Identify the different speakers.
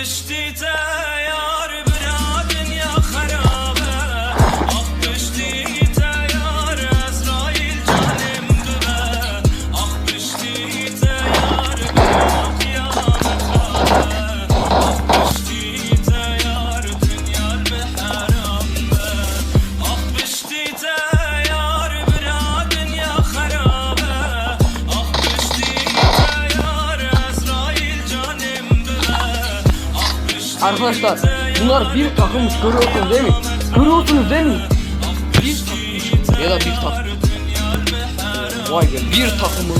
Speaker 1: düştü Arkadaşlar bunlar bir takımmış görüyorsunuz değil mi? Görüyorsunuz değil mi? Bir takımmış ya da bir takım. Vay be bir takımı